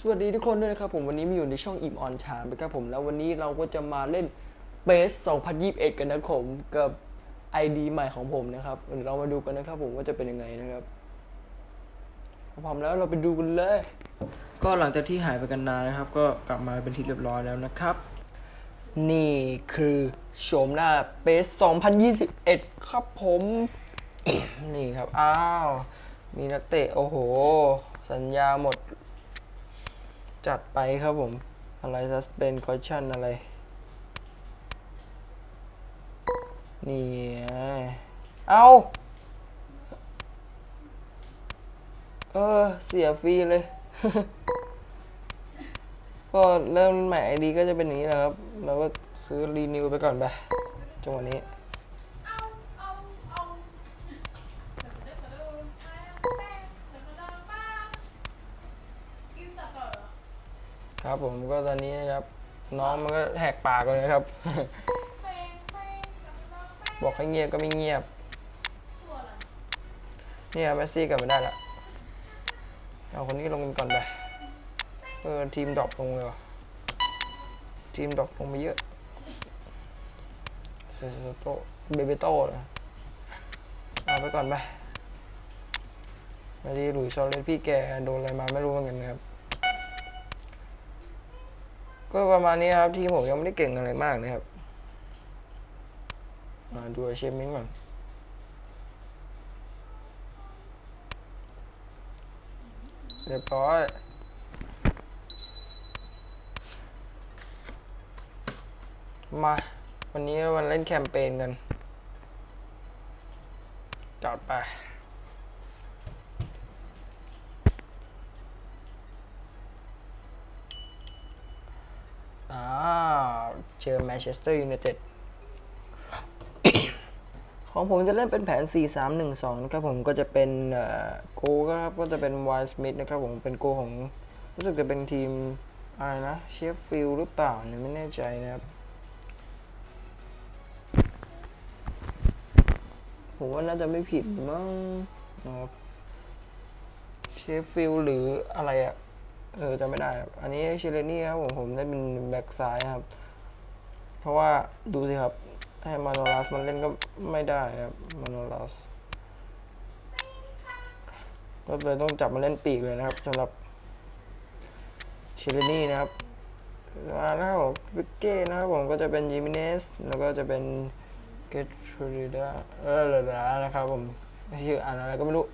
สวัสดีทุกคนด้วยนะครับผมวันนี้มาอยู่ในช่องอิมออนชามนะครับผมแล้ววันนี้เราก็จะมาเล่นเ a ส2021 กันนะครับผมกับ ID ใหม่ของผมนะครับเรามาดูกันนะครับผมว่าจะเป็นยังไงนะครับพร้อมแล้วเราไปดูกันเลย ก็หลังจากที่หายไปกันนานนะครับ ก็กลับมาเป็นที่เรียบร้อยแล้วนะครับ นี่คือโฉมหน้าเ a ส2021 ครับผม นี่ครับอ้าวมีนักเตะโอ้โห สัญญาหมด จัดไปครับผม อะไร suspend caution อะไร นี่ เอาเออ เสียฟรีเลย ก็เริ่มใหม่ไอดีก็จะเป็นอย่างนี้แหละครับ เราก็ซื้อรีนิวไปก่อนไปจังหวะนี้ ครับผมก็ตอนนี้นะครับ น้องมันก็แหกปากเลยนะครับ บอกให้เงียบก็ไม่เงียบ เนี่ยแมสซี่กลับมาได้ละเอาคนนี้ลงกันก่อนไปเออทีมดรอปลงเลยวะทีมดรอปลงไปเยอะเซซโตเบเบโต้นะเอาไปก่อนไปม่ดีหลุยส์ซอลเลนพี่แกโดนอะไรมาไม่รู้เหมือนกันนะครับ ก็ประมาณนี้ครับ ทีมผมยังไม่ได้เก่งอะไรมากนะครับ มาดูเชฟมิ้นก่อนเรียบร้อยมา วันนี้วันเล่นแคมเปญกันจัดไป อ่าเจอแมนเชสเตอร์ยูไนเต็ดของผมจะเล่นเป็นแผน 4-3-1-2 นะครับผมก็จะเป็นเอ่อโกครับก็จะเป็นวายสมิธนะครับผมเป็นโกของรู้สึกจะเป็นทีมอะไรนะเชฟฟิลหรือเปล่าเนี่ยไม่แน่ใจนะครับ ผมว่าน่าจะไม่ผิดมั้งนะครับเชฟฟิลหรืออะไรอะเออจำไม่ได้ อันนี้เชเลนี่ครับผมผมได้เป็นแบ็กซ้ายนะครับ ราะว่าดูสิครับให้มาโนลัสมันเล่นก็ไม่ได้ครับมาโนลัสก็เลยต้องจับมาเล่นปีกเลยนะครับสำหรับเชเลนี่นะครับอ่านะครับผมวิกเก้นะครับผมก็จะเป็นยิมิเนสแล้วก็จะเป็นเกตทริดาเออเหลือนะครับผมชื่ออ่านอะไรก็ไม่รู้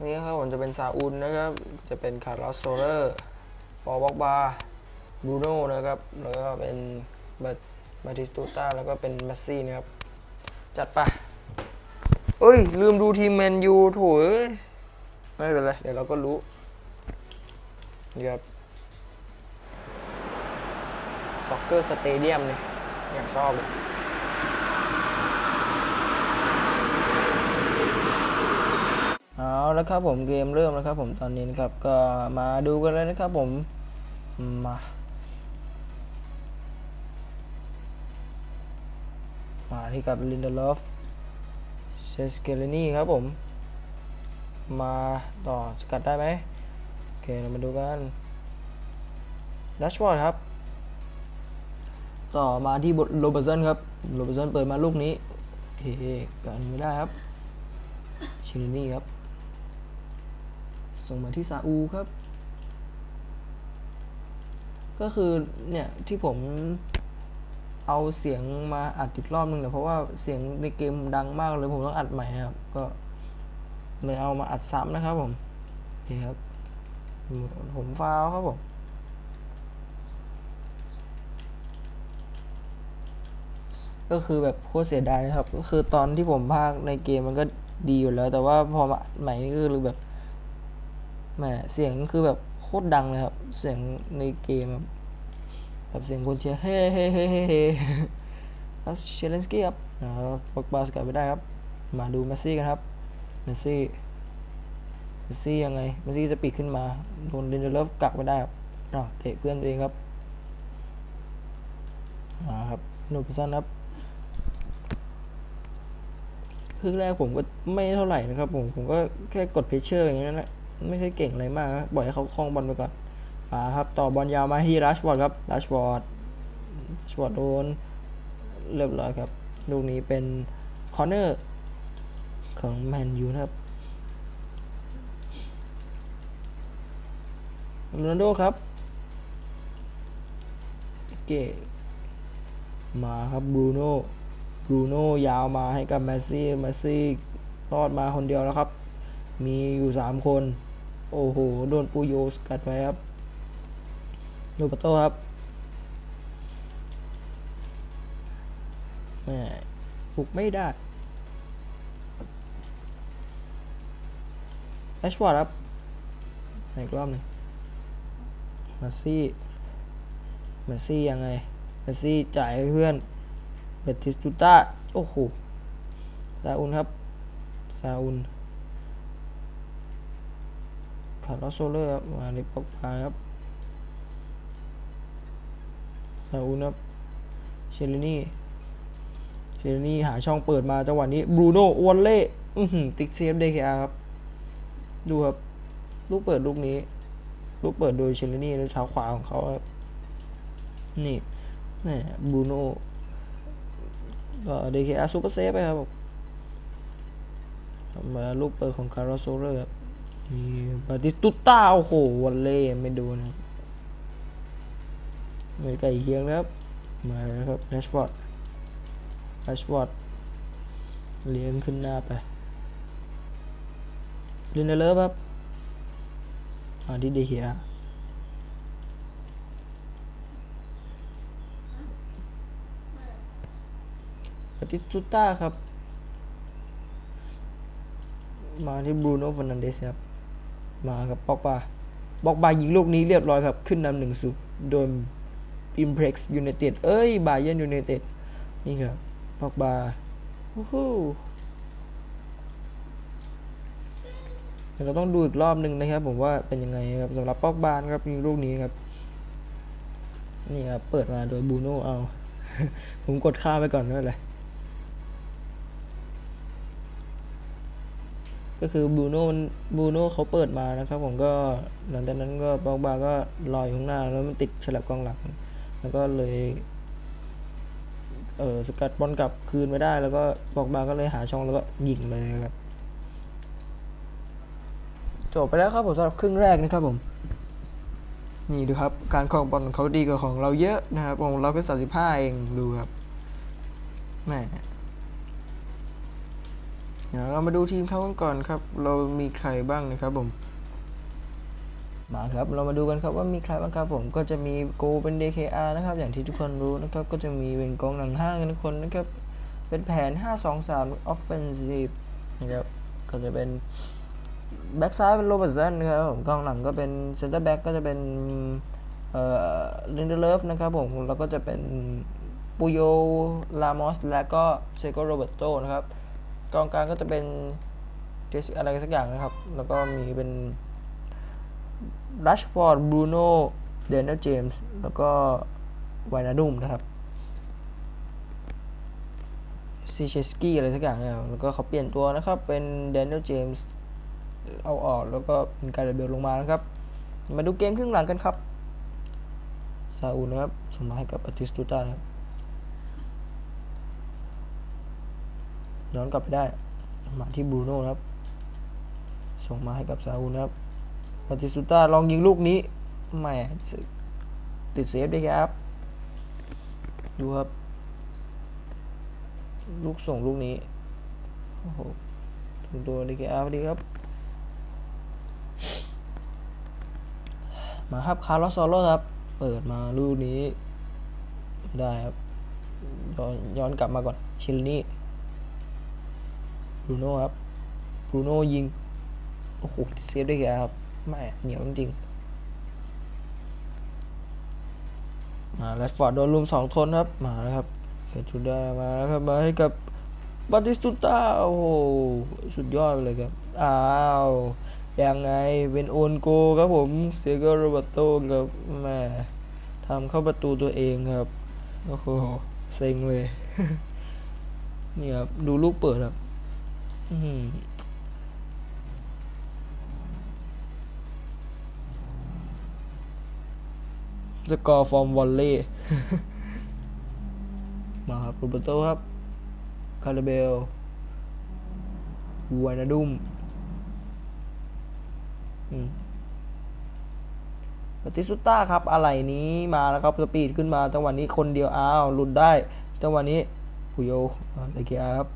นี่ครับผมจะเป็นซาอุนนะครับ จะเป็นคาร์ลอสโซเลอร์ปอบอกบา บรูโน่นะครับ แล้วก็เป็นบัตบาติสตูต้าแล้วก็เป็นแมสซี่นะครับ จัดไปเอ้ย ลืมดูทีมแมนยูโถเอ้ยไม่เป็นไร เดี๋ยวเราก็รู้นี่ครับซ็อกเกอร์สเตเดียมเนี่ยอยากชอบเลยเอาแล้วครับผมเกมเริ่มแล้วครับผมตอนนี้นะครับ ก็มาดูกันเลยนะครับผมมา มาที่กับลินเดลอฟเชสเกลนี่ครับผม มาต่อสกัดได้ไหมโอเค เรามาดูกันดัชวอร์ดครับ ต่อมาที่บทโรเบอร์สันครับ โรเบอร์สันเปิดมาลูกนี้ โอเคกันไม่ได้ครับ ชิลนี่ครับ ส่งมาที่ซาอูครับ ก็คือเนี่ยที่ผม เอาเสียงมาอัดอีกรอบนึงเนี่ยเพราะว่าเสียงในเกมดังมากเลยผมต้องอัดใหม่ครับ ก็เลยเอามาอัดซ้ำนะครับผมนี่ครับ ผมฟาวครับผมก็คือแบบโคตรเสียดายนะครับ ก็คือตอนที่ผมพากในเกมมันก็ดีอยู่แล้ว แต่ว่าพอมาอัดใหม่นี่คือแบบแหมเสียงคือแบบโคตรดังเลยครับ เสียงในเกมแบบ แบบเสียงคนเชียร์เฮ้เฮ้เฮ้เฮ้เฮ้ครับเชลเลนสกี้ครับนะครับปอกบาสกัดไปได้ครับ มาดูเมสซี่กันครับเมสซี่เมสซี่ยังไงเมสซี่จะปีกขึ้นมาโดนเดนเดลฟกักไปได้ครับอ้าวเตะเพื่อนตัวเองครับมาครับโนบุซันครับครึ่งแรกผมก็ไม่เท่าไหร่นะครับผมผมก็แค่กดเพชเชอร์อย่างนี้นแหละไม่ใช่เก่งอะไรมากนะปล่อยให้เขาคล้องบอลไปก่อน มาครับต่อบอลยาวมาที่รัชฟอร์ดครับรัชฟอร์ดรัชฟอร์ดโดนเรียบร้อยครับลูกนี้เป็นคอร์เนอร์ของแมนยูนะครับโรนัลโดครับเกมาครับบรูโน่บรูโน่ยาวมาให้กับแมสซี่แมสซี่รอดมาคนเดียวแล้วครับ มีอยู่สามคน โอ้โห โดนปูโยสกัดไว้ครับ โรเบร์โตครับแม่ปลุกไม่ได้แอชวอร์ดครับอีกรอบหนึ่งมาซี่มาซี่ยังไงมาซี่จ่ายให้เพื่อนเบติสตูต้า โอ้โห ซาอุนครับ ซาอุนคาร์ลโซเลอร์ครับมาในปอกปาครับ ซาอุนครับเชลนี่เชลนี่หาช่องเปิดมาจังหวะนี้บรูโน่วอลเล่อื้อหือติ๊กเซฟเดคอาครับดูครับ ลูกเปิดลูกนี้ ลูกเปิดโดยเชลนี่ด้วยเท้าขวาของเขาครับนี่แม่บรูโน่ก็เดคอาซูเปอร์เซฟไปครับมาลูกเปิดของคาร์ลอโซเลอร์ครับมีบาติสตุต้าโอ้โหวันเล่ไม่โดนครับ ไม่ไกลเคียงนะครับ มาแล้วครับแรชฟอร์ดแรชฟอร์ดเลี้ยงขึ้นหน้าไปลินเดเลอร์ครับมาที่เดเฮียบาติสตุต้าครับ มาที่บรูโน่ฟร์นันเดสครับ มากับปอกบาปอกบายิงลูกนี้เรียบร้อยครับ ขึ้นนำหนึ่งศูนย์โดน อิมเพร็กซ์ยูไนเต็ดเอ้ยบาเยนยูไนเต็ดนี่ครับปอกบาฮู้เดี๋ยวเราต้องดูอีกรอบหนึ่งนะครับ ผมว่าเป็นยังไงครับสำหรับปอกบานครับยิงลูกนี้ครับ นี่ครับ เปิดมาโดยบูโน่เอา ผมกดข้ามไปก่อนไม่เป็นไรก็คือบูโน่บูโน่เขาเปิดมานะครับ ผมก็หลังจากนั้นก็บอกบาก็ลอยอยู่ข้างหน้าแล้วมันติดฉลับกองหลัง แล้วก็เลย เออสกัดบอลกลับคืนไม่ได้ แล้วก็บอกบาก็เลยหาช่องแล้วก็ยิงเลยครับจบไปแล้วครับผมสำหรับครึ่งแรกนะครับผม นี่ดูครับการครองบอลเขาดีกว่าของเราเยอะนะครับของเราแค่สามสิบห้าเองดูครับแหมเดี๋ยวเรามาดูทีมเขากันก่อนครับ เรามีใครบ้างนะครับผม มาครับเรามาดูกันครับว่ามีใครบ้างครับผมก็จะมีโกเป็น DKR นะครับอย่างที่ทุกคนรู้นะครับก็จะมีเป็นกองหลังห้ากันทุกคนนะครับเป็นแผน 5-2-3 offensive นะครับก็จะเป็นแบ็กซ้ายเป็นโรเบิร์ตสันนะครับผมกองหลังก็เป็นเซนเตอร์แบ็กก็จะเป็นเอ่อลินเดเลฟนะครับผมแล้วก็จะเป็นปูโยลามอสและก็เซโกโรเบิร์โตนะครับกองกลางก็จะเป็นเจสอะไรสักอย่างนะครับ แล้วก็มีเป็น รัชฟอร์ดบรูโน่เดนเนลเจมส์แล้วก็ไวนาดุมนะครับซีเชสกี้อะไรสักอย่างเนี่ยแล้วก็เขาเปลี่ยนตัวนะครับ เป็นเดนเนลเจมส์เอาออกแล้วก็เป็นการเบลลงมานะครับ มาดูเกมครึ่งหลังกันครับซาอุนะครับสมมาให้กับปาติสตูต้านะครับย้อนกลับไปได้มาที่บรูโน่นะครับ ส่งมาให้กับซาอุนะครับ ปาติสตูต้าลองยิงลูกนี้แหมติดเซฟด้วยครับ ดูครับ ลูกส่งลูกนี้ โอ้โหถึงตัวดีกอาพอดีครับ มาครับคาร์ลอสโซโลครับ เปิดมาลูกนี้ ไม่ได้ครับ ย้อนย้อนกลับมาก่อน ชิลนี่บรูโน่ครับบรูโน่ยิง โอ้โหเซฟได้แก่ครับ ไม่เหนียวจริงมาแรดฟอร์ดโดนลุมสองทนครับ มาแล้วครับเกจูด้ามาแล้วครับ มาให้กับบัติสตุต้าโอ้โหสุดยอดเลยครับ อ้าวยังไงเป็นโอนโกครับผมเซโกโรบัตโตครับแม่ทำเข้าประตูตัวเองครับ โอ้โหเซ็งเลย นี่ครับ ดูลูกเปิดครับ อืม สกอร์ฟอร์มวอลเล่มาครับรูเบโตครับ คาราเบลวานาดุมอืมติสุต้าครับ อะไรนี้มาแล้วครับสปีดขึ้นมาจังหวะนี้คนเดียวอ้าวหลุดได้จังหวะนี้ปุโยเอเกียครับ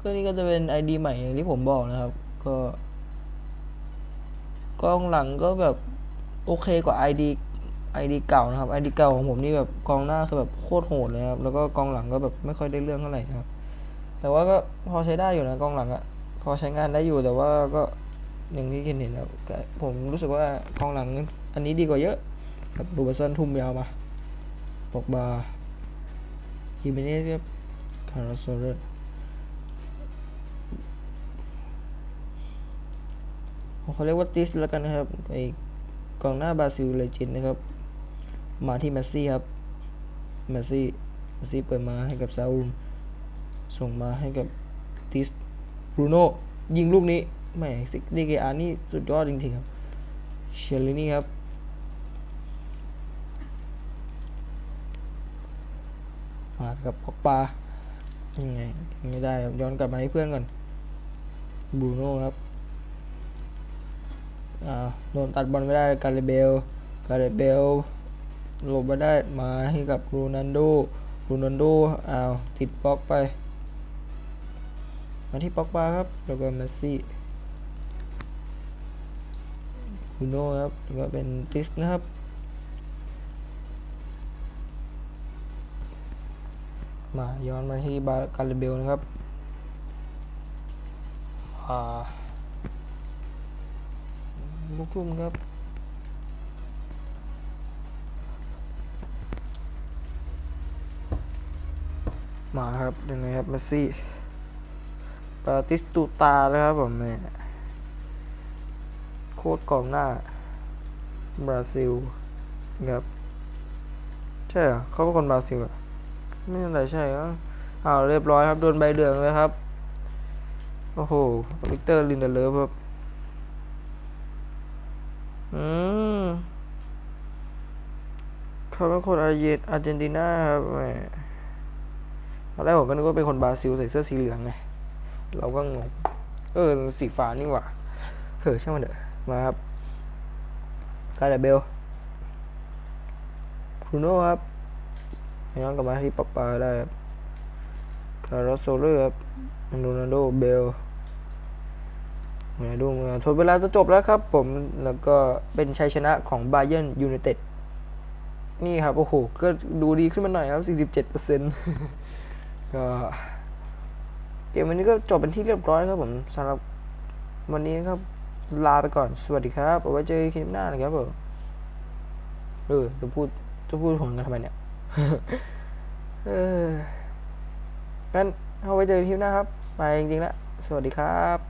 ก็นี่ก็จะเป็น ID ใหม่อย่างที่ผมบอกนะครับ ก็กองหลังก็แบบโอเคกว่า ID ID เก่านะครับ ID เก่าของผมนี่แบบกองหน้าคือแบบโคตรโหดเลยครับ แล้วก็กองหลังก็แบบไม่ค่อยได้เรื่องเท่าไหร่ครับ แต่ว่าก็พอใช้ได้อยู่นะกองหลังอะพอใช้งานได้อยู่แต่ว่าก็อย่างที่เห็นเห็นะครับผมรู้สึกว่ากองหลังอันนี้ดีกว่าเยอะ ครับดูบัสเซนทุ่มยาวมาปอกบาฮิเมเนสครับคาราโซเร เขาเรียกว่าติสแล้วกันนะครับไอ้กองหน้าบราซิลเลเจนนะครับ มาที่เมสซี่ครับเมสซี่เมสซี่เปิดมาให้กับซาอุลส่งมาให้กับติสบรูโน่ยิงลูกนี้แหมซิกดีเกอานี่สุดยอดจริงๆครับเชลลินี่ครับมากับปอกปายังไงยังไม่ได้ย้อนกลับมาให้เพื่อนก่อนบรูโน่ครับ โดนตัดบอลไม่ได้การเบลการเบลหลบไม่ได้มาให้กับโรนันโดโรนันโดอ้าวติดบล็อกไป มาที่ป็อกบาครับ แล้วก็เมสซี่คูโน่ครับ แล้วก็เป็นติสนะครับมาย้อนมาที่บาการเบลนะครับ อ่า ลูกทุ่มครับมาครับยังไงครับเมสซี่ปาติสตูตานะครับผมแม่โคตรกองหน้า บราซิลครับใช่เหรอเขาเป็นคนบราซิลเหรอไม่อะไรใช่เหรออ้าวเรียบร้อยครับ โดนใบเหลืองเลยครับ โอ้โหวิกเตอร์ลินเดเลฟครับ อืมเขาเป็นคนอาร์เจนอาร์เจนตินาครับแหมตอนแรกผมก็นึกว่าเป็นคนบราซิลใส่เสื้อสีเหลืองไง เราก็งง เออ สีฟ้านี่หว่าเฮ้ยช่างมันเถอะ มาครับกาเดเบลครูโน่ครับย้อนกลับมาที่ปอปาได้ครับคาร์ลโซเลอร์ครับโรนัลโดเบล มาดูมาทดเวลาจะจบแล้วครับผมแล้วก็เป็นชัยชนะของบาเยิร์นยูไนเต็ดนี่ครับ โอ้โห ก็ดูดีขึ้นมาหน่อยครับ 47%ก็เกมวันนี้ก็จบเป็นที่เรียบร้อยครับผมสำหรับวันนี้นะครับ ลาไปก่อน สวัสดีครับเอาไว้เจอกันคลิปหน้านะครับผมเออจะพูดจะพูดผมกันทำไมเนี่ยเอองั้นเอาไว้เจอกันคลิปหน้าครับ ไปจริงๆแล้ว สวัสดีครับ